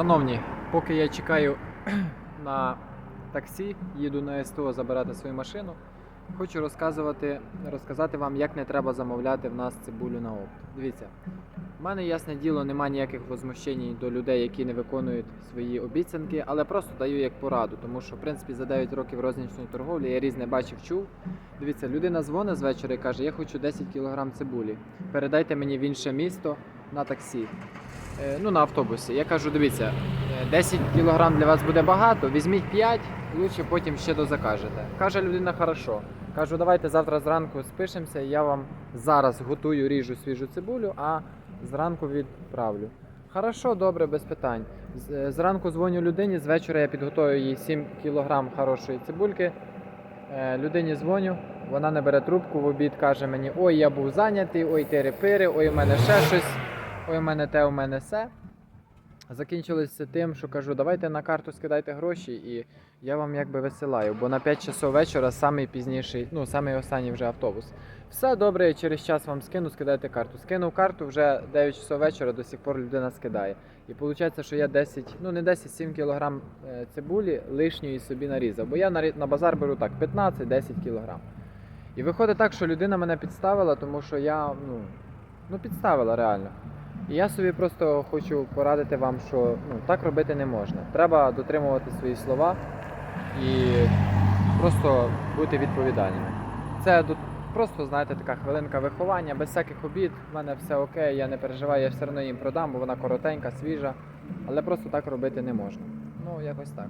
Шановні, поки я чекаю на таксі, їду на СТО забирати свою машину, хочу розказувати, розказати вам, як не треба замовляти в нас цибулю на опт. Дивіться, в мене ясне діло, немає ніяких возмущень до людей, які не виконують свої обіцянки, але просто даю як пораду, тому що в принципі за 9 років рознічної торговлі я різне бачив, чув. Дивіться, людина дзвонить з вечора і каже, я хочу 10 кг цибулі. Передайте мені в інше місто на таксі. Е, ну, на автобусі. Я кажу, дивіться, е, 10 кг для вас буде багато, візьміть 5, лучше потім ще дозакажете. Каже людина, хорошо. Кажу, давайте завтра зранку спишемося, я вам зараз готую, ріжу свіжу цибулю, а зранку відправлю. Хорошо, добре, без питань. Е, Зранку дзвоню людині, з вечора я підготую їй 7 кг хорошої цибульки. Е, Людині дзвоню, вона не бере трубку в обід, каже мені: ой, я був зайнятий, ой, тири-пири, ой, у мене ще щось, ой, у мене те, у мене все. Закінчилося тим, що кажу, давайте на карту скидайте гроші, і я вам якби висилаю, бо на 5 часов вечора самий пізніший, ну, самий останній вже автобус. Все добре, я через час вам скину, скидайте карту. Скинув карту вже 9 часов вечора, до сих пор людина скидає. І виходить, що я 10, ну не 10, 7 кг цибулі лишньої собі нарізав. Бо я на, базар беру так 15-10 кг. І виходить так, що людина мене підставила, тому що я ну, ну підставила реально. Я собі просто хочу порадити вам, що ну, так робити не можна. Треба дотримувати свої слова і просто бути відповідальними. Це просто, знаєте, така хвилинка виховання, без всяких обід. В мене все окей, я не переживаю, я все одно їм продам, бо вона коротенька, свіжа. Але просто так робити не можна. Ну, якось так.